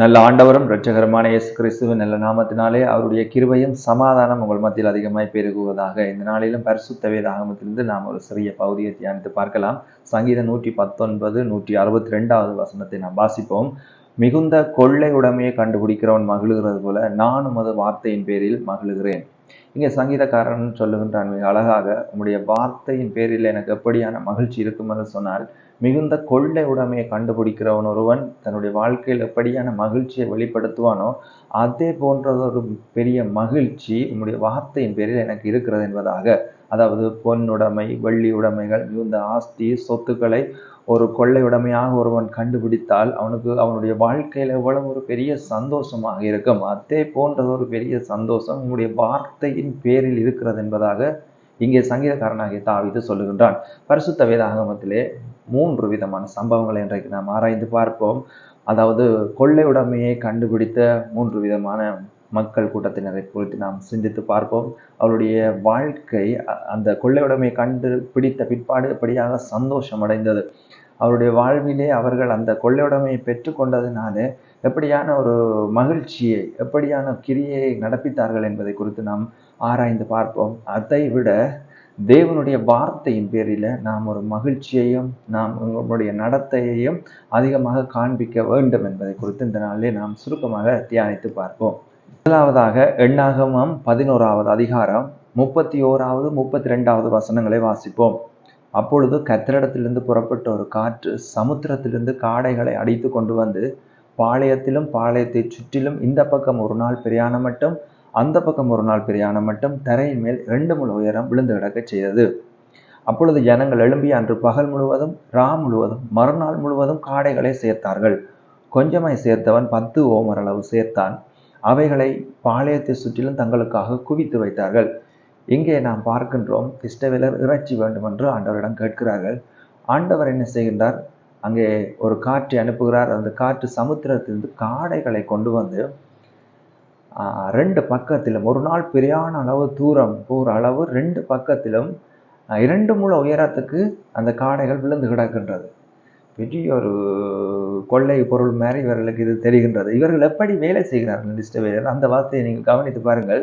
நல்ல ஆண்டவரும் இரட்சகரமான இயேசு கிறிஸ்துவின் நல்ல நாமத்தினாலே அவருடைய கிருபையும் சமாதானம் உங்கள் மத்தியில் அதிகமாய் பெருகுவதாக. இந்த நாளிலும் பரிசுத்த வேதாகமத்திலிருந்து நாம் ஒரு சிறிய பகுதியை தியானித்து பார்க்கலாம். சங்கீதம் நூற்றி பத்தொன்பது நூற்றி அறுபத்தி ரெண்டாவது வசனத்தை நாம் வாசிப்போம். மிகுந்த கொள்ளை உடமையை கண்டுபிடிக்கிறவன் மகிழுகிறது போல நானும் அது வார்த்தையின் பேரில் மகிழுகிறேன். இங்கே சங்கீதக்காரன் சொல்லுகின்றான் மிக அழகாக உங்களுடைய வார்த்தையின் பேரில் எனக்கு எப்படியான மகிழ்ச்சி இருக்கும் என்று சொன்னால் மிகுந்த கொள்ளை உடைமையை கண்டுபிடிக்கிறவன் ஒருவன் தன்னுடைய வாழ்க்கையில் எப்படியான மகிழ்ச்சியை வெளிப்படுத்துவானோ அதே போன்றதொரு பெரிய மகிழ்ச்சி உன்னுடைய வார்த்தையின் பேரில் எனக்கு இருக்கிறது என்பதாக. அதாவது பொன்னுடைமை வெள்ளி உடைமைகள் மிகுந்த ஆஸ்தி சொத்துக்களை ஒரு கொள்ளை உடைமையாக ஒருவன் கண்டுபிடித்தால் அவனுக்கு அவனுடைய வாழ்க்கையில் எவ்வளவு ஒரு பெரிய சந்தோஷமாக இருக்கும். அதே போன்றது ஒரு பெரிய சந்தோஷம் உங்களுடைய வார்த்தையின் பேரில் இருக்கிறது என்பதாக இங்கே சங்கீதக்காரனாகிய தாவிது சொல்லுகின்றான். பரிசுத்த வேதாகமத்திலே மூன்று விதமான சம்பவங்களை இன்றைக்கு நாம் ஆராய்ந்து பார்ப்போம். அதாவது கொள்ளையுடமையை கண்டுபிடித்த மூன்று விதமான மக்கள் கூட்டத்தினரை குறித்து நாம் சிந்தித்து பார்ப்போம். அவருடைய வாழ்க்கை அந்த கொள்ளையுடமையை கண்டுபிடித்த கண்டு பிடித்த பிற்பாடு எப்படியாக சந்தோஷம் அடைந்தது? அவருடைய வாழ்விலே அவர்கள் அந்த கொள்ளையுடைமையை பெற்றுக்கொண்டதினாலே எப்படியான ஒரு மகிழ்ச்சியை எப்படியான கிரியை நடப்பித்தார்கள் என்பதை குறித்து நாம் ஆராய்ந்து பார்ப்போம். அதை விட தேவனுடைய வார்த்தையின் பேரில் நாம் ஒரு மகிழ்ச்சியையும் நாம் உங்களுடைய நடத்தையையும் அதிகமாக காண்பிக்க வேண்டும் என்பதை குறித்து இந்த நாளிலே நாம் சுருக்கமாக தியானித்து பார்ப்போம். முதலாவதாக எண்ணாகமம் பதினோராவது அதிகாரம் முப்பத்தி ஓராவது முப்பத்தி ரெண்டாவது வசனங்களை வாசிப்போம். அப்பொழுது கத்திரிடத்திலிருந்து புறப்பட்ட ஒரு காற்று சமுத்திரத்திலிருந்து காடைகளை அடித்து கொண்டு வந்து பாளையத்திலும் பாளையத்தை சுற்றிலும் இந்த பக்கம் ஒரு நாள் பிரயாணம் மட்டும் அந்த பக்கம் ஒரு நாள் பிரியான மட்டும் தரையின் மேல் இரண்டு முழு உயரம் விழுந்து கிடக்க செய்தது. அப்பொழுது ஜனங்கள் எழும்பி அன்று பகல் முழுவதும் ரா முழுவதும் மறுநாள் முழுவதும் காடைகளை சேர்த்தார்கள். கொஞ்சமாய் சேர்த்தவன் பத்து ஓமர் அளவு சேர்த்தான். அவைகளை பாளையத்தை சுற்றிலும் தங்களுக்காக குவித்து வைத்தார்கள். இங்கே நாம் பார்க்கின்றோம் இஷ்டவேலர் இறைச்சி வேண்டும் என்று ஆண்டவரிடம் கேட்கிறார்கள். ஆண்டவர் என்ன செய்கின்றார்? அங்கே ஒரு காற்றை அனுப்புகிறார். அந்த காற்று சமுத்திரத்திலிருந்து காடைகளை கொண்டு வந்து ரெண்டு பக்கத்திலும் ஒரு நாள் பெரியான அளவு தூரம் போகிற அளவு ரெண்டு பக்கத்திலும் இரண்டு முழ உயரத்துக்கு அந்த காடைகள் விழுந்து கிடக்கின்றது. பெரிய ஒரு கொள்ளை பொருள் மாதிரி இவர்களுக்கு இது தெரிகின்றது. இவர்கள் எப்படி வேலை செய்கிறார்கள் இஷ்டவேலர் அந்த வார்த்தையை நீங்கள் கவனித்து பாருங்கள்.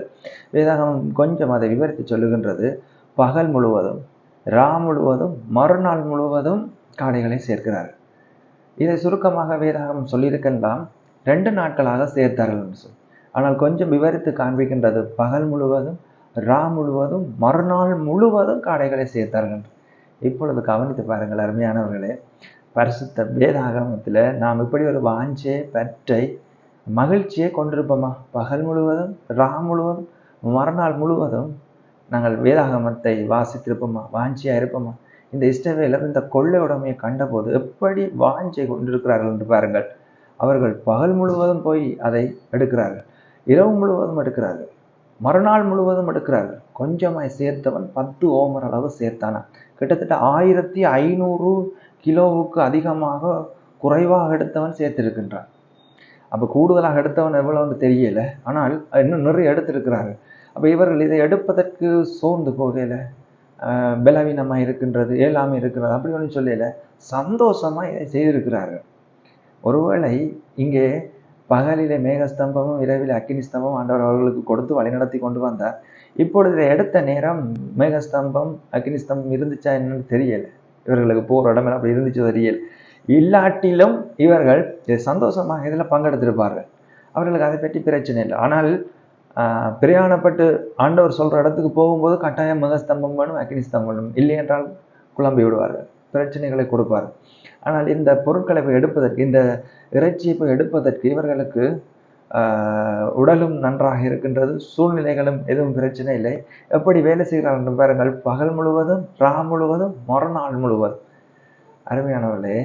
வேதாகம் கொஞ்சம் அதை விவரித்து சொல்லுகின்றது. பகல் முழுவதும் ரா முழுவதும் மறுநாள் முழுவதும் காடைகளை சேர்க்கிறார்கள் இதை சுருக்கமாக வேதாகம் சொல்லியிருக்கலாம். ரெண்டு நாட்களாக சேர்த்தார்கள் என்று சொல்லி ஆனால் கொஞ்சம் விவரித்து காண்பிக்கின்றது பகல் முழுவதும் ரா முழுவதும் மறுநாள் முழுவதும் காடைகளை சேர்த்தார்கள். இப்பொழுது கவனித்து பாருங்கள் அருமையானவர்களே பரிசுத்த வேதாகமத்தில் நாம் இப்படி ஒரு வாஞ்சே பற்றை மகிழ்ச்சியை கொண்டிருப்போமா? பகல் முழுவதும் ரா முழுவதும் மறுநாள் முழுவதும் நாங்கள் வேதாகமத்தை வாசித்திருப்போமா? வாஞ்சியாக இருப்போமா? இந்த இஷ்டவேலர் இந்த கொள்ளை உடமையை கண்டபோது எப்படி வாஞ்சை கொண்டிருக்கிறார்கள் என்று பாருங்கள். அவர்கள் பகல் முழுவதும் போய் அதை எடுக்கிறார்கள். இரவு முழுவதும் எடுக்கிறார்கள். மறுநாள் முழுவதும் எடுக்கிறார்கள். கொஞ்சமாய் சேர்த்தவன் பத்து ஓமர் அளவு சேர்த்தானா? கிட்டத்தட்ட ஆயிரத்தி ஐநூறு கிலோவுக்கு அதிகமாக குறைவாக எடுத்தவன் சேர்த்திருக்கின்றான். அப்போ கூடுதலாக எடுத்தவன் எவ்வளோன்னு தெரியல. ஆனால் இன்னும் நிறைய எடுத்திருக்கிறார்கள். அப்போ இவர்கள் இதை எடுப்பதற்கு சோர்ந்து போகல பலவீனமாக இருக்கின்றது ஏழாமல் இருக்கிறது அப்படி ஒன்றும் சொல்லல. சந்தோஷமாக இதை செய்திருக்கிறார்கள். ஒருவேளை இங்கே பகலிலே மேகஸ்தம்பமும் இரவில் அக்கினி ஸ்தம்பம் ஆண்டவர் அவர்களுக்கு கொடுத்து வழிநடத்தி கொண்டு வந்தார். இப்பொழுது இதை எடுத்த நேரம் மேகஸ்தம்பம் அக்னி ஸ்தம்பம் இருந்துச்சா என்னன்னு தெரியல. இவர்களுக்கு போகிற இடமெல்லாம் அப்படி இருந்துச்சு தெரியல. இல்லாட்டிலும் இவர்கள் சந்தோஷமாக இதில் பங்கெடுத்திருப்பார்கள். அவர்களுக்கு அதை பற்றி பிரச்சனை இல்லை. ஆனால் பிரயாணப்பட்டு ஆண்டவர் சொல்கிற இடத்துக்கு போகும்போது கட்டாயம் மகஸ்தம்பம் வேணும் அக்னி ஸ்தம்பம் வேணும் இல்லை என்றால் குழம்பி விடுவார்கள். பிரச்சனைகளை கொடுப்பார் ஆனால் இந்த பொருட்களை போய் எடுப்பதற்கு இந்த இறைச்சியை போய் எடுப்பதற்கு இவர்களுக்கு உடலும் நன்றாக இருக்கின்றது சூழ்நிலைகளும் எதுவும் பிரச்சனை இல்லை. எப்படி வேலை செய்கிறார்கள் பாருங்கள் பகல் முழுவதும் ரா முழுவதும் மறுநாள் முழுவதும். அருமையானவர்களே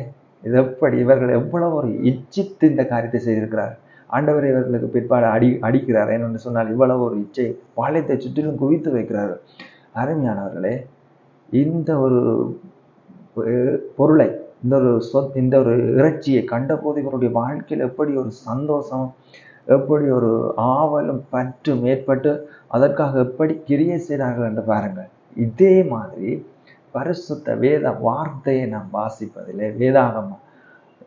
இது எப்படி இவர்கள் எவ்வளவு ஒரு இச்சித்து இந்த காரியத்தை செய்திருக்கிறார். ஆண்டவர் இவர்களுக்கு பிற்பாடு அடி அடிக்கிறார். என்னென்னு சொன்னால் இவ்வளவு ஒரு இச்சை பாளையத்தை சுற்றிலும் குவித்து வைக்கிறார்கள் அருமையானவர்களே இந்த ஒரு பொருளை இந்த ஒரு சொத் இந்த ஒரு இறைச்சியை கண்டபோது இவருடைய வாழ்க்கையில் எப்படி ஒரு சந்தோஷம் எப்படி ஒரு ஆவலும் பற்றும் ஏற்பட்டு அதற்காக எப்படி கிரியை செய்கிறார்கள் என்று பாருங்கள். இதே மாதிரி பரிசுத்த வேத வார்த்தையை நாம் வாசிப்பதிலே வேதாகமம்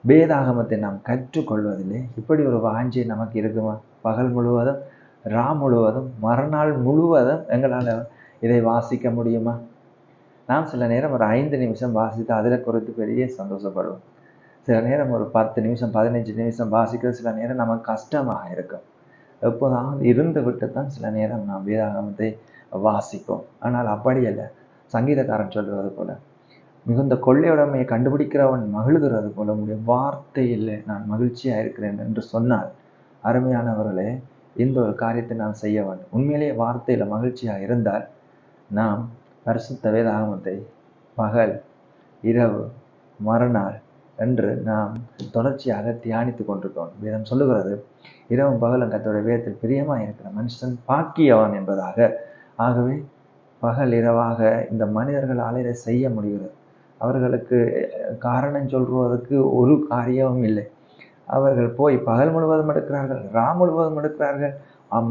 வேதாகமத்தை நாம் கற்றுக்கொள்வதிலே இப்படி ஒரு வாஞ்சை நமக்கு இருக்குமா? பகல் முழுவதும் ரா முழுவதும் மறுநாள் முழுவதும் எங்களால் இதை வாசிக்க முடியுமா? நாம் சில நேரம் ஒரு ஐந்து நிமிஷம் வாசித்து அதில் குறித்து பெரிய சந்தோஷப்படுவோம். சில நேரம் ஒரு பத்து நிமிஷம் பதினஞ்சு நிமிஷம் வாசிக்கிறது சில நேரம் நமக்கு கஷ்டமாக இருக்கும். எப்போதாவது இருந்து விட்டு தான் சில நேரம் நாம் வேதாகமத்தை வாசிப்போம். ஆனால் அப்படி அல்ல. சங்கீதக்காரன் சொல்வது போல மிகுந்த கொள்ளையுடைமையை கண்டுபிடிக்கிறவன் மகிழ்கிறது போல உடைய வார்த்தையில் நான் மகிழ்ச்சியாக இருக்கிறேன் என்று சொன்னால் அருமையானவர்களே இந்த ஒரு காரியத்தை நாம் செய்ய வேண்டும். உண்மையிலேயே வார்த்தையில் மகிழ்ச்சியாக இருந்தால் நாம் பரிசுத்த வேதாகமத்தை பகல் இரவு மறுநாள் என்று நாம் தொடர்ச்சியாக தியானித்து கொண்டிருக்கோம் வேதம் சொல்லுகிறது இரவும் பகலும் கத்தோடைய வேதத்தில் பிரியமாக இருக்கிற மனுஷன் பாக்கியவன் என்பதாக. ஆகவே பகல் இரவாக இந்த மனிதர்கள் அலையிட செய்ய முடிகிறது. அவர்களுக்கு காரணம் சொல்வதற்கு ஒரு காரியமும் இல்லை. அவர்கள் போய் பகல் முழுவதும் எடுக்கிறார்கள் ரா முழுவதும் எடுக்கிறார்கள்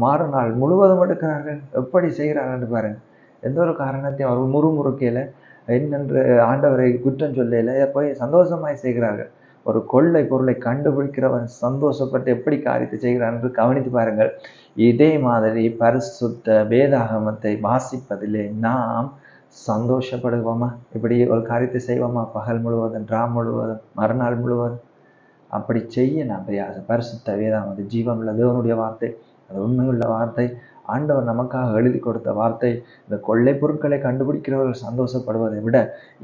மறுநாள் முழுவதும் எடுக்கிறார்கள். எப்படி செய்கிறார்கள் பாருங்கள் எந்த ஒரு காரணத்தையும் அவர்கள் முறுமுறுக்கையில் என்னென்று ஆண்டவரை குற்றம் சொல்லையில் போய் சந்தோஷமாய் செய்கிறார்கள். ஒரு கொள்ளை பொருளை கண்டுபிடிக்கிறவன் சந்தோஷப்பட்டு எப்படி காரியத்தை செய்கிறான் என்று கவனித்து பாருங்கள். இதே மாதிரி பரிசுத்த வேதாகமத்தை வாசிப்பதிலே நாம் சந்தோஷப்படுவோமா? இப்படி ஒரு காரியத்தை செய்வோமா? பகல் முழுவதும் ட்ரா முழுவதும் மறுநாள் முழுவதும்? அப்படி செய்ய நாம் பிரயாசம் பரிசுத்த வேதாகமத்தை ஜீவன் உள்ள தேவனுடைய வார்த்தை அது உண்மையுள்ள வார்த்தை. ஆண்டவர் நமக்காக எழுதி கொடுத்த வார்த்தை இந்த கொள்ளை பொருட்களை கண்டுபிடிக்கிறவர்கள் சந்தோஷப்படுவதை விட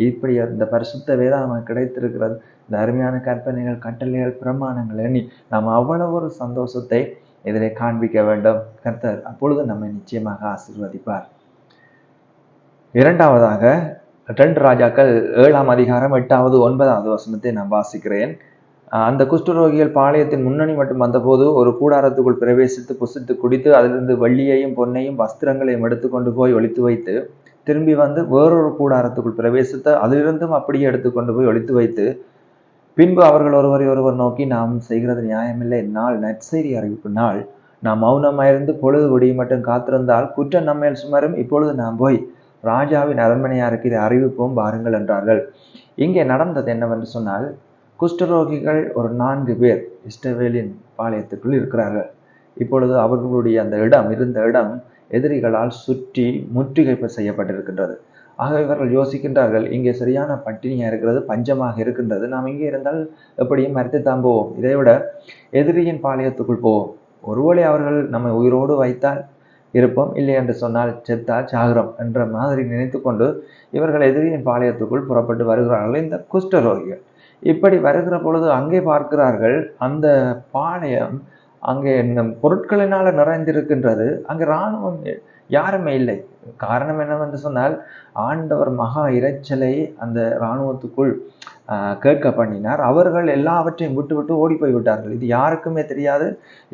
இப்படி இந்த பரிசுத்த வேதாகம் கிடைத்திருக்கிறது. இந்த அருமையான கற்பனைகள் கட்டளைகள் பிரமாணங்கள் எண்ணி நாம் அவ்வளவு ஒரு சந்தோஷத்தை இதிலே காண்பிக்க வேண்டும். கர்த்தர் அப்பொழுது நம்மை நிச்சயமாக ஆசிர்வதிப்பார். இரண்டாவதாக ரெண்டு ராஜாக்கள் ஏழாம் அதிகாரம் எட்டாவது ஒன்பதாவது வசனத்தை நான் வாசிக்கிறேன். அந்த குஷ்டரோகிகள் பாளையத்தின் முன்னணி மட்டும் வந்தபோது ஒரு கூடாரத்துக்குள் பிரவேசித்து புசித்து குடித்து அதிலிருந்து வெள்ளியையும் பொன்னையும் வஸ்திரங்களையும் எடுத்துக்கொண்டு போய் ஒழித்து வைத்து திரும்பி வந்து வேறொரு கூடாரத்துக்குள் பிரவேசித்து அதிலிருந்தும் அப்படியே எடுத்துக்கொண்டு போய் ஒழித்து வைத்து பின்பு அவர்கள் ஒருவரை ஒருவர் நோக்கி நாம் செய்கிறது நியாயமில்லை. நாள் நற்செய்தி அறிவிப்பு நாள். நாம் மௌனமாயிருந்து பொழுது ஒடிய மட்டும் காத்திருந்தால் குற்றம் நம்மேல் சுமரும். இப்பொழுது நாம் போய் ராஜாவின் அரண்மனையாருக்கு இதை அறிவிப்போம் பாருங்கள் என்றார்கள். இங்கே நடந்தது என்னவென்று சொன்னால் குஷ்டரோகிகள் ஒரு நான்கு பேர் இஸ்டவேலின் பாளையத்துக்குள் இருக்கிறார்கள். இப்பொழுது அவர்களுடைய அந்த இடம் இருந்த இடம் எதிரிகளால் சுற்றி முற்றுகை செய்யப்பட்டிருக்கின்றது. ஆக இவர்கள் யோசிக்கின்றார்கள் இங்கே சரியான பட்டினியாக இருக்கிறது பஞ்சமாக இருக்கின்றது. நாம் இங்கே இருந்தால் எப்படியும் மறுத்து தான் போவோம். இதை விட எதிரியின் பாளையத்துக்குள் போவோம். ஒருவேளை அவர்கள் நம்மை உயிரோடு வைத்தால் இருப்போம். இல்லை என்று சொன்னால் செத்தால் சாகிறோம் என்ற மாதிரி நினைத்து கொண்டு இவர்கள் எதிரியின் பாளையத்துக்குள் புறப்பட்டு வருகிறார்கள். இந்த குஷ்டரோகிகள். இப்படி வருகிற பொழுது அங்கே பார்க்கிறார்கள் அந்த பாளையம் அங்கே பொருட்களினால நிறைந்திருக்கின்றது. அங்கே இராணுவம் யாருமே இல்லை. காரணம் என்னவென்று சொன்னால் ஆண்டவர் மகா இறைச்சலை அந்த இராணுவத்துக்குள் கேட்க பண்ணினார். அவர்கள் எல்லாவற்றையும் விட்டுவிட்டு ஓடி போய்விட்டார்கள் இது யாருக்குமே தெரியாது.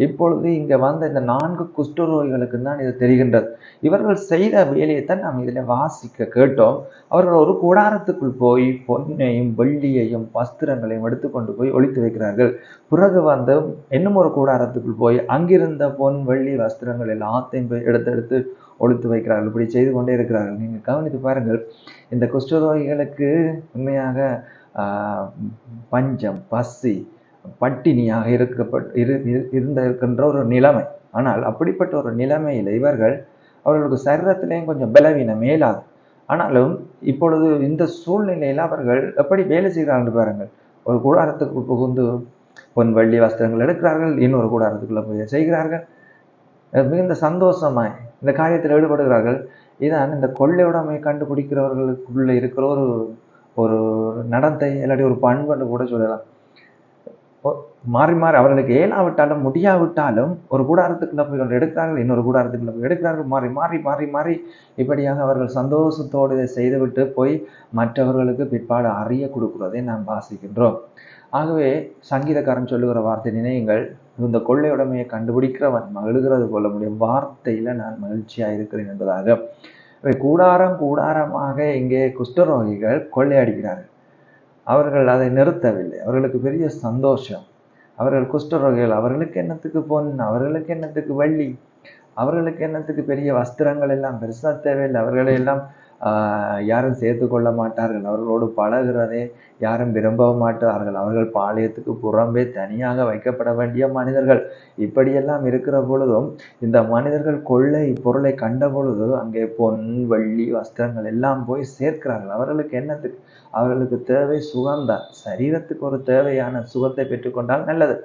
இப்பொழுது இங்கே வந்த இந்த நான்கு குஷ்டரோகிகளுக்கு தான் இது தெரிகின்றது. இவர்கள் செய்த வேலையைத்தான் நாம் இதில் வாசிக்க கேட்டோம். அவர்கள் ஒரு கூடாரத்துக்குள் போய் பொன்னையும் வெள்ளியையும் வஸ்திரங்களையும் எடுத்துக்கொண்டு போய் ஒழித்து வைக்கிறார்கள். பிறகு வந்து இன்னும் ஒரு கூடாரத்துக்குள் போய் அங்கிருந்த பொன் வெள்ளி வஸ்திரங்கள் எல்லாத்தையும் போய் எடுத்து எடுத்து ஒழித்து வைக்கிறார்கள். இப்படி செய்து கொண்டே இருக்கிறார்கள். நீங்கள் கவனித்து பாருங்கள் இந்த குஷ்டரோகிகளுக்கு உண்மையாக பஞ்சம் பசி பட்டினியாக இருக்கப்பட் இரு இருந்த இருக்கின்ற ஒரு நிலைமை. ஆனால் அப்படிப்பட்ட ஒரு நிலைமையில் இவர்கள் அவர்களுக்கு சரீரத்திலேயும் கொஞ்சம் பலவீனம் மேலாது. ஆனாலும் இப்பொழுது இந்த சூழ்நிலையில் அவர்கள் எப்படி வேலை செய்கிறார்கள் பாருங்கள். ஒரு கூடாரத்துக்கு புகுந்து பொன் வெள்ளி வஸ்திரங்கள் எடுக்கிறார்கள். இன்னொரு கூடாரத்துக்குள்ளே போய் செய்கிறார்கள். மிகுந்த சந்தோஷமாய் இந்த காரியத்தில் ஈடுபடுகிறார்கள். இதான் இந்த கொள்ளையுடைமை கண்டுபிடிக்கிறவர்களுக்குள்ளே இருக்கிற ஒரு ஒரு நடத்தை இல்லாட்டி ஒரு பண்புன்னு கூட சொல்லலாம். மாறி மாறி அவர்களுக்கு ஏலாவிட்டாலும் முடியாவிட்டாலும் ஒரு கூடாரத்துக்குள்ள போய் ஒன்று எடுக்கிறார்கள் இன்னொரு கூடாரத்துக்குள்ள போய் எடுக்கிறார்கள். மாறி மாறி மாறி மாறி இப்படியாக அவர்கள் சந்தோஷத்தோடு இதை செய்துவிட்டு போய் மற்றவர்களுக்கு பிற்பாடு அறிய கொடுக்கிறதை நாம் வாசிக்கின்றோம். ஆகவே சங்கீதக்காரன் சொல்லுகிற வார்த்தை நினையுங்கள். இந்த கொள்ளையுடைமையை கண்டுபிடிக்கிறவன் மகிழ்கிறது போல முடியும். வார்த்தையில் நான் மகிழ்ச்சியாக இருக்கிறேன் என்பதாக. கூடாரம் கூடாரமாக இங்கே குஷ்டரோகிகள் கொள்ளையடிக்கிறார்கள். அவர்கள் அதை நிறுத்தவில்லை. அவர்களுக்கு பெரிய சந்தோஷம். அவர்கள் குஷ்டரோகிகள் அவர்களுக்கு என்னத்துக்கு பொன்? அவர்களுக்கு என்னத்துக்கு வள்ளி? அவர்களுக்கு என்னத்துக்கு பெரிய வஸ்திரங்கள் எல்லாம்? பெருசாக தேவையில்லை. அவர்களை எல்லாம் யாரும் சேர்த்து கொள்ள மாட்டார்கள். அவர்களோடு பழகிறதே யாரும் விரும்ப மாட்டார்கள். அவர்கள் பாளையத்துக்கு புறம்பே தனியாக வைக்கப்பட வேண்டிய மனிதர்கள். இப்படியெல்லாம் இருக்கிற பொழுதும் இந்த மனிதர்கள் கொள்ளை பொருளை கண்ட பொழுது அங்கே பொன் வெள்ளி வஸ்திரங்கள் எல்லாம் போய் சேர்க்கிறார்கள். அவர்களுக்கு என்னத்துக்கு அவர்களுக்கு தேவை சுகம்தான். சரீரத்துக்கு ஒரு தேவையான சுகத்தை பெற்றுக்கொண்டால் நல்லது.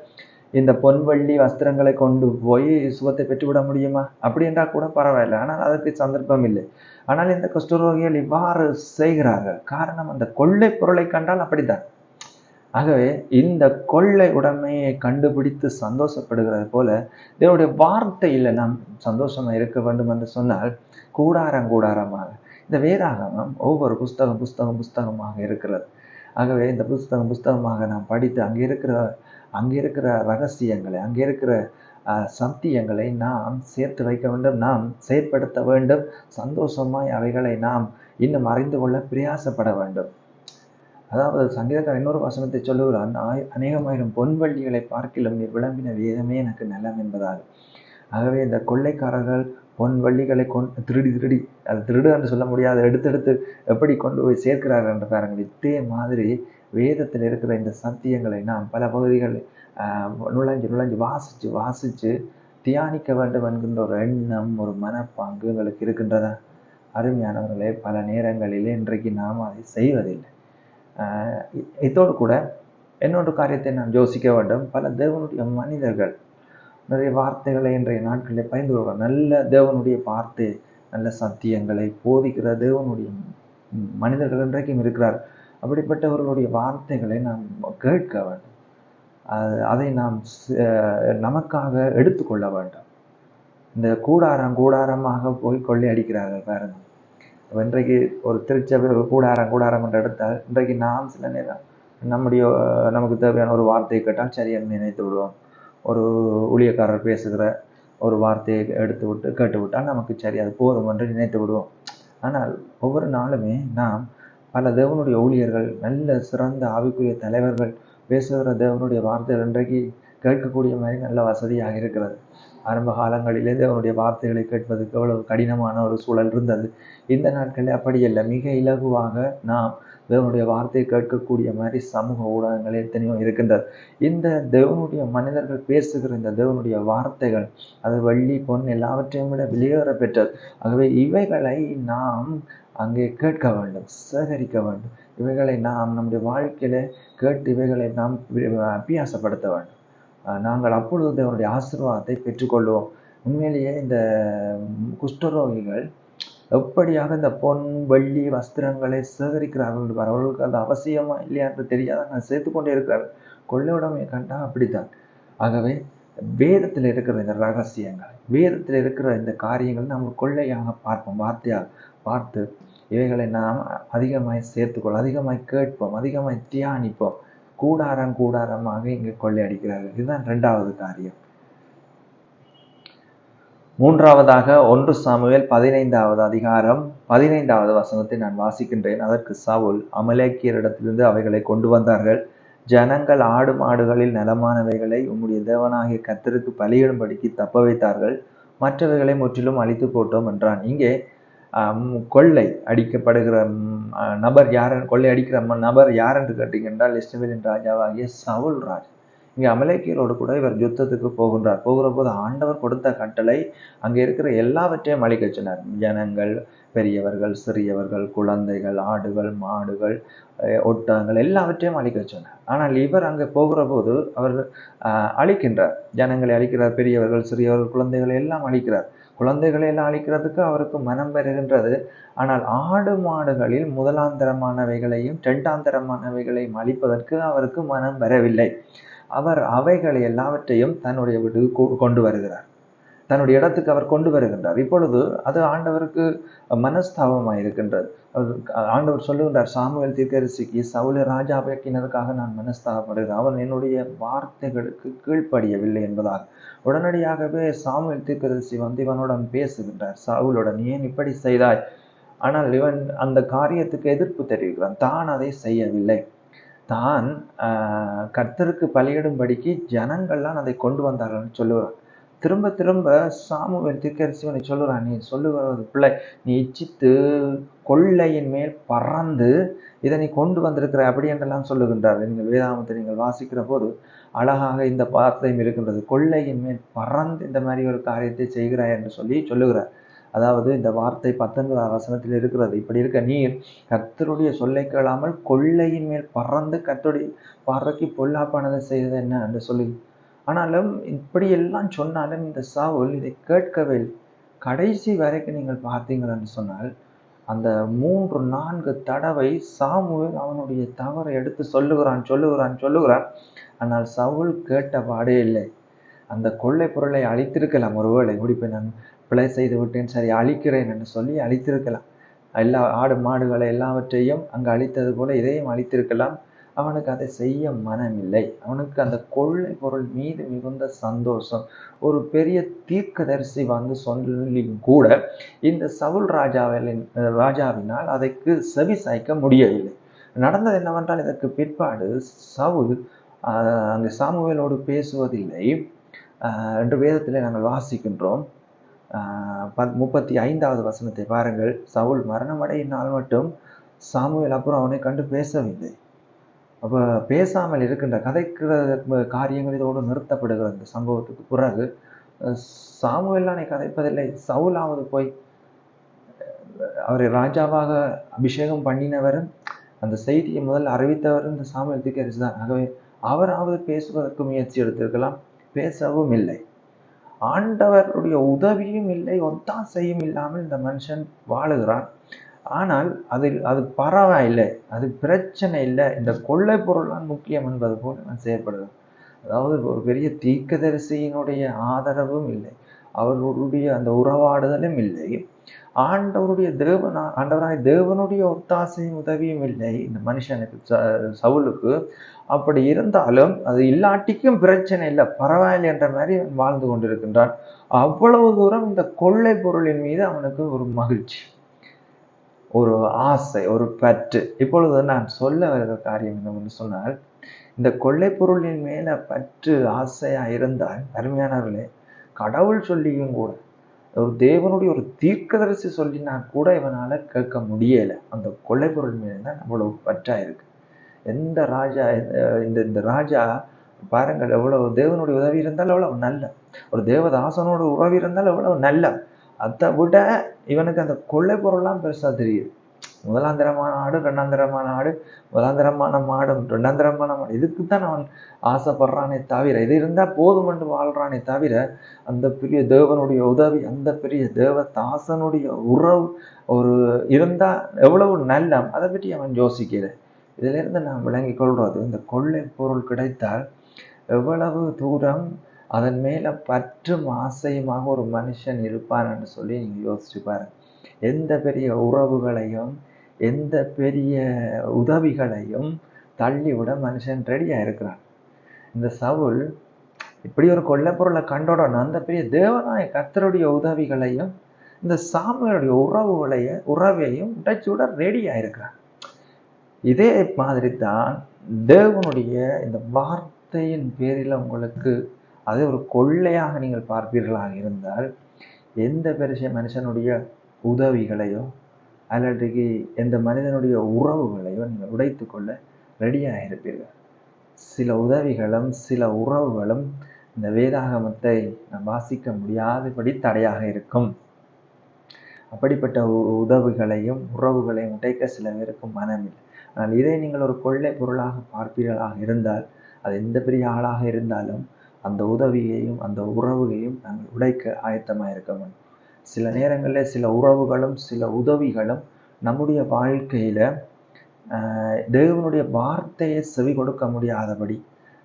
இந்த பொன் வெள்ளி வஸ்திரங்களை கொண்டு போய் சுகத்தை பெற்றுவிட முடியுமா? அப்படி என்றால் கூட பரவாயில்லை. ஆனால் அதற்கு சந்தர்ப்பம் இல்லை. ஆனால் இந்த குஷ்டரோகிகள் இவ்வாறு செய்கிறார்கள். காரணம் அந்த கொள்ளை பொருளை கண்டால் அப்படித்தான். ஆகவே இந்த கொள்ளை உடைமையை கண்டுபிடித்து சந்தோஷப்படுகிறது போல இதனுடைய வார்த்தையில் நாம் சந்தோஷமாக இருக்க வேண்டும் என்று சொன்னால் கூடாரம் கூடாரமாக. இந்த வேதாகமம் ஒவ்வொரு புஸ்தகம் புஸ்தகம் புஸ்தகமாக இருக்கிறது. ஆகவே இந்த புஸ்தகம் புஸ்தகமாக நாம் படித்து அங்கே இருக்கிற அங்கே இருக்கிற ரகசியங்களை அங்கே இருக்கிற சத்தியங்களை நாம் சேர்த்து வைக்க வேண்டும். நாம் செயற்படுத்த வேண்டும். சந்தோஷமாய் அவைகளை நாம் இன்னும் அறிந்து கொள்ள பிரயாசப்பட வேண்டும். அதாவது சங்கீதக்காரன் இன்னொரு வசனத்தை சொல்லுகிறார் ஆய் அநேகமாயிரம் பொன்வள்ளிகளை பார்க்கிலும் நீர் விளம்பின வேதமே எனக்கு நலம் என்பதால் ஆகவே இந்த கொள்ளைக்காரர்கள் பொன் வள்ளிகளை கொண் திருடி திருடி அது திருடு என்று சொல்ல முடியாது எடுத்தெடுத்து எப்படி கொண்டு போய் சேர்க்கிறார்கள் என்று பாருங்கள். இதே மாதிரி வேதத்தில் இருக்கிற இந்த சத்தியங்களை நாம் பல பகுதிகளில் நுழைஞ்சு நுழைஞ்சு வாசித்து வாசித்து தியானிக்க வேண்டும் என்கின்ற ஒரு எண்ணம் ஒரு மனப்பாங்கு எங்களுக்கு இருக்கின்றதா? அருமையானவர்களே பல நேரங்களிலே இன்றைக்கு நாம் அதை செய்வதில்லை. இதோடு கூட இன்னொன்று காரியத்தை நாம் யோசிக்க வேண்டும். பல தேவனுடைய மனிதர்கள் நிறைய வார்த்தைகளை இன்றைய நாட்களில் பயந்து கொள்வார் நல்ல தேவனுடைய வார்த்தை நல்ல சத்தியங்களை போதிக்கிற தேவனுடைய மனிதர்கள் இன்றைக்கும் இருக்கிறார். அப்படிப்பட்டவர்களுடைய வார்த்தைகளை நாம் கேட்க வேண்டும். அதை நாம் நமக்காக எடுத்துக்கொள்ள வேண்டும். இந்த கூடாரம் கூடாரமாக போய் கொள்ளை அடிக்கிறார்கள் பாருங்க. இன்றைக்கு ஒரு திருச்சபை ஒரு கூடாரம் கூடாரம் என்று எடுத்தால் இன்றைக்கு நாம் சில நேரம் நம்முடைய நமக்கு தேவையான ஒரு வார்த்தையை கேட்டால் சரியாக நினைத்து விடுவோம். ஒரு ஊழியக்காரர் பேசுகிற ஒரு வார்த்தையை எடுத்து விட்டு கேட்டு விட்டால் நமக்கு சரி அது போதும் என்று நினைத்து விடுவோம். ஆனால் ஒவ்வொரு நாளுமே நாம் பல தேவனுடைய ஊழியர்கள் நல்ல சிறந்த ஆவிக்குரிய தலைவர்கள் பேசுகிற தேவனுடைய வார்த்தைகள் இன்றைக்கு கேட்கக்கூடிய மாதிரி நல்ல வசதியாக இருக்கிறது. ஆரம்ப காலங்களிலே தேவனுடைய வார்த்தைகளை கேட்பதற்கு எவ்வளவு கடினமான ஒரு சூழல் இருந்தது. இந்த நாட்களில் அப்படி இல்லை. மிக இலகுவாக நாம் தேவனுடைய வார்த்தையை கேட்கக்கூடிய மாதிரி சமூக ஊடகங்கள் எத்தனையோ இருக்கின்றது. இந்த தேவனுடைய மனிதர்கள் பேசுகிற இந்த தேவனுடைய வார்த்தைகள் அது வள்ளி பொன் எல்லாவற்றையும் விட வெளியேற பெற்றது. ஆகவே இவைகளை நாம் அங்கே கேட்க வேண்டும் சேகரிக்க வேண்டும். இவைகளை நாம் நம்முடைய வாழ்க்கையில கேட்டு இவைகளை நாம் வி- அபியாசப்படுத்த வேண்டும். நாங்கள் அப்பொழுது தேவனுடைய ஆசீர்வாதத்தை பெற்றுக்கொள்வோம். உண்மையிலேயே இந்த குஷ்டரோகிகள் எப்படியாக இந்த பொன் வெள்ளி வஸ்திரங்களை சேகரிக்கிறார்கள் அவர்களுக்கு அது அவசியமா இல்லையா என்று தெரியாத நான் சேர்த்து கொண்டே இருக்கிறார்கள். கொள்ளையுடைமையை கண்டா அப்படித்தான். ஆகவே வேதத்தில் இருக்கிற இந்த ரகசியங்கள் வேதத்தில் இருக்கிற இந்த காரியங்கள் நாம் கொள்ளையாக பார்ப்போம். வார்த்தையாக பார்த்து இவைகளை நாம் அதிகமாய் சேர்த்துக்கொள்ள அதிகமாய் கேட்போம் அதிகமாய் தியானிப்போம். கூடாரம் கூடாரமாக இங்கே கொள்ளையடிக்கிறார்கள். இதுதான் ரெண்டாவது காரியம். மூன்றாவதாக ஒன்று சாமுவேல் பதினைந்தாவது அதிகாரம் பதினைந்தாவது வசனத்தை நான் வாசிக்கின்றேன். அதற்கு சவுல் அமலேக்கியரிடத்திலிருந்து அவைகளை கொண்டு வந்தார்கள். ஜனங்கள் ஆடு மாடுகளில் நலமானவைகளை உம்முடைய தேவனாகிய கத்தருக்கு பலியிடும்படிக்கு தப்ப வைத்தார்கள். மற்றவைகளை முற்றிலும் அழித்து போட்டோம் என்றான். இங்கே கொள்ளை அடிக்கப்படுகிற நபர் யார் கொள்ளை அடிக்கிற நபர் யார் என்று கேட்டீங்கன்றால் இஸ்ரேலின் ராஜாவாகிய சவுல் ராஜா. இங்கே அமலேக்கியரோடு கூட இவர் யுத்தத்துக்கு போகின்றார். போகிற போது ஆண்டவர் கொடுத்த கட்டளை அங்கே இருக்கிற எல்லாவற்றையும் அழிக்கச் சொன்னார் ஜனங்கள் பெரியவர்கள் சிறியவர்கள் குழந்தைகள் ஆடுகள் மாடுகள் ஒட்டகங்கள் எல்லாவற்றையும் அழிக்கச் சொன்னார் ஆனால் இவர் அங்கே போகிற போது அவர் அழிக்கின்றார். ஜனங்களை அழிக்கிறார் பெரியவர்கள் சிறியவர்கள் குழந்தைகளை எல்லாம் அழிக்கிறார். குழந்தைகளை எல்லாம் அழிக்கிறதுக்கு அவருக்கு மனம் பெறுகின்றது ஆனால் ஆடு மாடுகளில் முதலாந்தரமானவைகளையும் இரண்டாந்தரமானவைகளையும் அழிப்பதற்கு அவருக்கு மனம் வரவில்லை. அவர் அவைகளை எல்லாவற்றையும் தன்னுடைய வீட்டுக்கு கொண்டு வருகிறார். தன்னுடைய இடத்துக்கு அவர் கொண்டு வருகின்றார். இப்பொழுது அது ஆண்டவருக்கு மனஸ்தாபமாக இருக்கின்றது. ஆண்டவர் சொல்லுகின்றார் சாமுவேல் தீர்க்கதரிசிக்கு சவுல ராஜாவாக்கினதுக்காக நான் மனஸ்தாபப்படுகிறேன். அவன் என்னுடைய வார்த்தைகளுக்கு கீழ்ப்படியவில்லை என்பதால். உடனடியாகவே சாமுவேல் தீர்க்கதரிசி வந்து இவனுடன் பேசுகின்றார். சவுலுடன் ஏன் இப்படி செய்தாய்? ஆனால் இவன் அந்த காரியத்துக்கு எதிர்ப்பு தெரிவிக்கிறான். தான் அதை செய்யவில்லை. தான் கர்த்தருக்கு பலியிடும்படிக்கு ஜனங்கள்லாம் அதை கொண்டு வந்தார்கள்னு சொல்லுவார். திரும்ப திரும்ப சாமுவேல் திருக்கரசிவனை சொல்லுறான் நீ சொல்லுகிறது பிள்ளை நீ இச்சித்து கொள்ளையின் மேல் பறந்து இதை நீ கொண்டு வந்திருக்கிற அப்படி என்றெல்லாம் சொல்லுகின்றார். நீங்கள் வேதாமத்தை நீங்கள் வாசிக்கிற போது அழகாக இந்த வார்த்தையும் இருக்கின்றது. கொள்ளையின் மேல் பறந்து இந்த மாதிரி ஒரு காரியத்தை செய்கிறாய் என்று சொல்லி சொல்லுகிறார். அதாவது இந்த வார்த்தை பத்தொன்பதாம் வசனத்தில் இருக்கிறது. இப்படி இருக்க நீர் கர்த்தருடைய சொல்லை கேளாமல் கொள்ளையின் மேல் பறந்து கர்த்தருடைய பார்வைக்கு பொல்லாப்பானதை செய்தது என்ன என்று சொல்லி. ஆனாலும் இப்படி எல்லாம் சொன்னாலும் இந்த சாவுல் இதை கேட்கவே இல்லை. கடைசி வரைக்கும் நீங்கள் பார்த்தீங்கள் என்று சொன்னால் அந்த மூன்று நான்கு தடவை சாமுவேல் அவனுடைய தவறை எடுத்து சொல்லுகிறான் சொல்லுகிறான் சொல்லுகிறான். ஆனால் சவுல் கேட்ட பாடே இல்லை. அந்த கொள்ளை பொருளை அழித்திருக்கலாம் ஒருவேளை. இப்படி நான் பிழை செய்து விட்டேன் சரி அழிக்கிறேன் என்று சொல்லி அழித்திருக்கலாம். எல்லா ஆடு மாடுகளை எல்லாவற்றையும் அங்கு அழித்தது போல இதையும் அழித்திருக்கலாம். அவனுக்கு அதை செய்ய மனமில்லை. அவனுக்கு அந்த கொள்ளை பொருள் மீது மிகுந்த சந்தோஷம். ஒரு பெரிய தீர்க்கதரிசி வந்து சொல்லியும் கூட இந்த சவுல் ராஜாவின் ராஜாவினால் அதற்கு செவி சாய்க்க முடியவில்லை. நடந்தது என்னவென்றால் இதற்கு பிற்பாடு சவுல் அங்கு சாமுவேலோடு பேசுவதில்லை என்று வேதத்தில் நாங்கள் வாசிக்கின்றோம். முப்பத்தி ஐந்தாவது வசனத்தை பாருங்கள். சவுல் மரணமடையினால் மட்டும் சாமுவேல் அப்புறம் அவனை கண்டு பேசவில்லை. அப்போ பேசாமல் இருக்கின்ற கதைக்கிற காரியங்கள் இதோடு நிறுத்தப்படுகிற இந்த சம்பவத்துக்கு பிறகு அஹ், சாமுவேலானை கதைப்பதில்லை. சவுலாவது போய் அவரை ராஜாவாக அபிஷேகம் பண்ணினவரும் அந்த செய்தியை முதல் அறிவித்தவரும் இந்த சாமுவேல் திக்கரிசு தான். ஆகவே அவராவது பேசுவதற்கு முயற்சி எடுத்திருக்கலாம். பேசவும் இல்லை. ஆண்டவருடைய உதவியும் இல்லை ஒத்தாசையும் இல்லாமல் இந்த மனுஷன் வாழுகிறான். ஆனால் அதில் அது பரவாயில்லை அது பிரச்சனை இல்லை. இந்த கொள்ளை பொருள்தான் முக்கியம் என்பது போல் நான் செயற்படுகிறேன் அதாவது ஒரு பெரிய தீக்கதரிசியினுடைய ஆதரவும் இல்லை. அவர்களுடைய அந்த உறவாடுதலும் இல்லை. ஆண்டவருடைய தேவனா ஆண்டவராய் தேவனுடைய ஒத்தாசையும் உதவியும் இல்லை. இந்த மனுஷனுக்கு ச- சவுலுக்கு அப்படி இருந்தாலும் அது இல்லாட்டிக்கும் பிரச்சனை இல்லை. பரவாயில்லை என்ற மாதிரி அவன் வாழ்ந்து கொண்டிருக்கின்றான். அவ்வளவு தூரம் இந்த கொள்ளை பொருளின் மீது அவனுக்கு ஒரு மகிழ்ச்சி ஒரு ஆசை ஒரு பற்று. இப்பொழுது நான் சொல்ல வருகிற காரியம் என்னவென்று சொன்னால் இந்த கொள்ளை பொருளின் மேல பற்று ஆசையா இருந்தால் அருமையானவர்களே கடவுள் சொல்லியும் கூட ஒரு தேவனுடைய ஒரு தீர்க்கதரிசி சொல்லினா கூட இவனால் கேட்க முடியலை. அந்த கொலை பொருள் மீது தான் அவ்வளோ பற்றா இருக்கு. எந்த ராஜா இந்த இந்த ராஜா பாருங்கள் எவ்வளோ தேவனுடைய உதவி இருந்தால் எவ்வளவு நல்ல. ஒரு தேவதாசனோட உறவு இருந்தால் எவ்வளவு நல்ல. அதை விட இவனுக்கு அந்த கொள்ளை பொருள்லாம் பெருசாக தெரியுது. முதலாந்திரமான ஆடு ரெண்டாந்திரமான ஆடு முதலாந்திரமான மாடும் ரெண்டாந்திரமான மாடு. இதுக்கு தான் அவன் ஆசைப்படுறானே தவிர இது இருந்தால் போதும் என்று தவிர அந்த பெரிய தேவனுடைய உதவி அந்த பெரிய தேவதாசனுடைய உறவு ஒரு இருந்தால் எவ்வளவு நல்ல அதை பற்றி அவன் யோசிக்கிறேன் இதிலிருந்து நான் விளங்கி கொள்வது இந்த கொள்ளை பொருள் கிடைத்தால் எவ்வளவு தூரம் அதன் மேலே பற்றும் ஆசையுமாக ஒரு மனுஷன் இருப்பான் என்று சொல்லி நீங்கள் யோசிச்சு பாருங்கள் எந்த பெரிய உறவுகளையும் எந்த பெரிய உதவிகளையும் தள்ளிவிட மனுஷன் ரெடியாக இருக்கிறான். இந்த சவுல் இப்படி ஒரு கொல்லப்பொருளை கண்டோடன அந்த பெரிய தேவனாய கத்தருடைய உதவிகளையும் இந்த சாமியருடைய உறவுகளைய உறவையும் உடைச்சு ரெடியாக இருக்கிறான். இதே மாதிரி தான் தேவனுடைய இந்த வார்த்தையின் பேரில் உங்களுக்கு அது ஒரு கொள்ளையாக நீங்கள் பார்ப்பீர்களாக இருந்தால் எந்த பெரிய மனுஷனுடைய உதவிகளையோ அல்லது எந்த மனிதனுடைய உறவுகளையோ நீங்கள் உடைத்து கொள்ள ரெடியாக இருப்பீர்கள். சில உதவிகளும் சில உறவுகளும் இந்த வேதாகமத்தை நாம் வாசிக்க முடியாதபடி தடையாக இருக்கும். அப்படிப்பட்ட உ- உறவுகளையும் உடைக்க சில பேருக்கு மனமில்லை ஆனால் இதை நீங்கள் ஒரு கொள்ளை பொருளாக பார்ப்பீர்களாக இருந்தால் அது எந்த பெரிய ஆளாக இருந்தாலும் அந்த உதவியையும் அந்த உறவுகளையும் நாங்கள் உடைக்க ஆயத்தமாக இருக்க வேண்டும். சில நேரங்களில் சில உறவுகளும் சில உதவிகளும் நம்முடைய வாழ்க்கையில் தேவனுடைய வார்த்தையை செவி கொடுக்க முடியாதபடி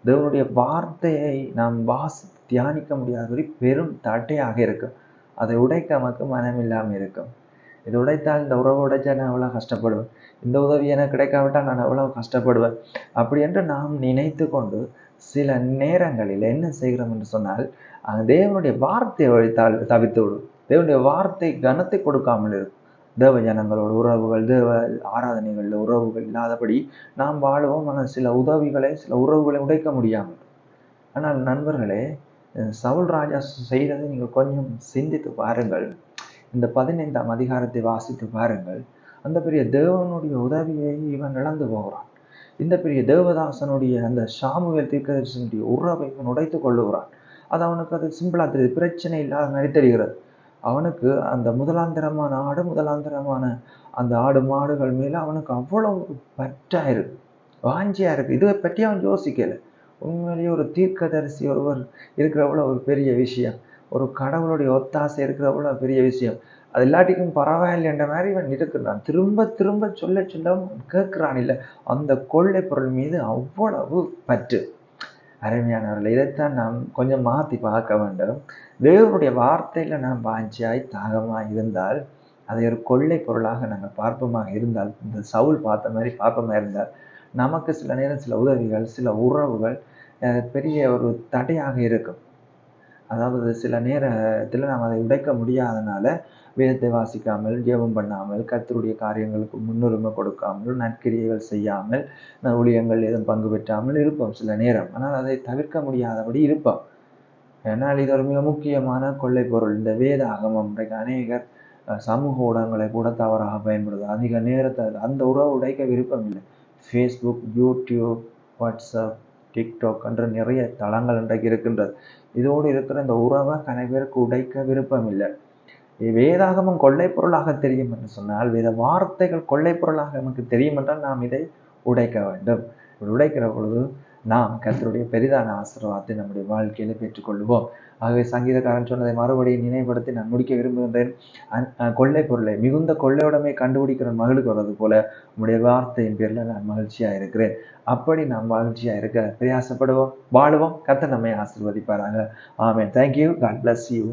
தேவனுடைய வார்த்தையை நாம் வாசி தியானிக்க முடியாதபடி பெரும் தட்டையாக இருக்கும். அதை உடைக்க நமக்கு மனம் இல்லாமல் இருக்கும். இது உடைத்தால் இந்த உறவு உடைச்சா நான் எவ்வளோ கஷ்டப்படுவேன்? இந்த உதவி எனக்கு கிடைக்காவிட்டால் நான் எவ்வளோ கஷ்டப்படுவேன்? அப்படி என்று நாம் நினைத்து கொண்டு சில நேரங்களில் என்ன செய்கிறோம் என்று சொன்னால் தேவனுடைய வார்த்தையை வழித்தால் தவிர்த்து விடும் தேவனுடைய வார்த்தை கனத்தை கொடுக்காமல் இருக்கும் தேவ ஜனங்களோட உறவுகள் தேவ ஆராதனைகளில் உறவுகள் இல்லாதபடி நாம் வாழுவோம். ஆனால் சில உதவிகளை சில உறவுகளை உடைக்க முடியாமல். ஆனால் நண்பர்களே சவுல் ராஜா செய்ததை நீங்கள் கொஞ்சம் சிந்தித்து பாருங்கள். இந்த பதினைந்தாம் அதிகாரத்தை வாசித்து பாருங்கள். அந்த பெரிய தேவனுடைய உதவியை இவன் இழந்து போகிறான். இந்த பெரிய தேவதாசனுடைய அந்த சாமுவேல் தீர்க்கதரிசனுடைய உறவை இவன் உடைத்து கொள்ளுகிறான். அது அவனுக்கு அது சிம்பிளாக தெரியுது. பிரச்சனை இல்லாத மாதிரி தெரிகிறது. அவனுக்கு அந்த முதலாந்திரமான ஆடு முதலாந்திரமான அந்த ஆடு மாடுகள் மேலே அவனுக்கு அவ்வளவு பற்றாக பற்றா இருக்கு வாஞ்சியா இதை பற்றி அவன் யோசிக்கலை. உண்மையிலேயே ஒரு தீர்க்கதரிசி ஒருவர் இருக்கிறவளோ ஒரு பெரிய விஷயம். ஒரு கடவுளுடைய ஒத்தாசை இருக்கிறவளோ பெரிய விஷயம். அது இல்லாட்டிக்கும் பரவாயில்லை என்ற மாதிரி இவன் இருக்கிறான். திரும்ப திரும்ப சொல்ல சொல்ல கேட்குறான் இல்லை. அந்த கொள்ளை பொருள் மீது அவ்வளவு பற்று. அருமையானவர்கள் இதைத்தான் நாம் கொஞ்சம் மாற்றி பார்க்க வேண்டும். தேவனுடைய வார்த்தையில நாம் வாஞ்சியாய் தாகமாக இருந்தால் அதை ஒரு கொள்ளை பொருளாக நாங்கள் பார்ப்போமாக இருந்தால் இந்த சவுல் பார்த்த மாதிரி பார்ப்போமா இருந்தால் நமக்கு சில நேரம் சில உதவிகள் சில உறவுகள் அஹ், பெரிய ஒரு தடையாக இருக்கும். அதாவது சில நேரத்தில் நாம் அதை உடைக்க முடியாதனால வேதத்தை வாசிக்காமல் ஜெபம் பண்ணாமல் கத்தருடைய காரியங்களுக்கு முன்னுரிமை கொடுக்காமல் நற்கிரியைகள் செய்யாமல் ஊழியங்கள் எதுவும் பங்கு பெற்றாமல் இருப்போம் சில நேரம். ஆனால் அதை தவிர்க்க முடியாதபடி இருப்போம். ஏன்னால் இது ஒரு மிக முக்கியமான கொள்ளை பொருள். இந்த வேத ஆகமம் இன்றைக்கு அநேகர் சமூக ஊடகங்களை கூட தவறாக பயன்படுது. அதிக நேரத்தை அந்த உறவு உடைக்க விருப்பம் இல்லை. ஃபேஸ்புக் யூடியூப் வாட்ஸ்அப் டிக்டாக் என்ற நிறைய தளங்கள் இன்றைக்கு இருக்கின்றது. இதோடு இருக்கிற இந்த உறவை கணவருக்கு உடைக்க விருப்பம் இல்லை. வேதாகமம் கொள்ளை பொருளாக தெரியும் என்று சொன்னால் வேத வார்த்தைகள் கொள்ளை பொருளாக நமக்கு தெரியும் என்றால் நாம் இதை உடைக்க வேண்டும். உடைக்கிற பொழுது நாம் கர்த்தருடைய பெரிதான ஆசீர்வாதத்தை நம்முடைய வாழ்க்கையில பெற்றுக்கொள்வோம். ஆகவே சங்கீதக்காரன் சொன்னதை மறுபடியும் நினைவுபடுத்தி நான் முடிக்க விரும்புகின்றேன். கொள்ளை பொருளை மிகுந்த கொள்ளையுடைமை கண்டுபிடிக்கிற மகளுக்கு வர்றது போல உங்களுடைய வார்த்தையின் பேர்ல நான் மகிழ்ச்சியா இருக்கிறேன். அப்படி நாம் மகிழ்ச்சியா இருக்க பிரயாசப்படுவோம் வாழுவோம். கர்த்தர் நம்மை ஆசிர்வதிப்பாராங்க ஆமென். Thank you God bless you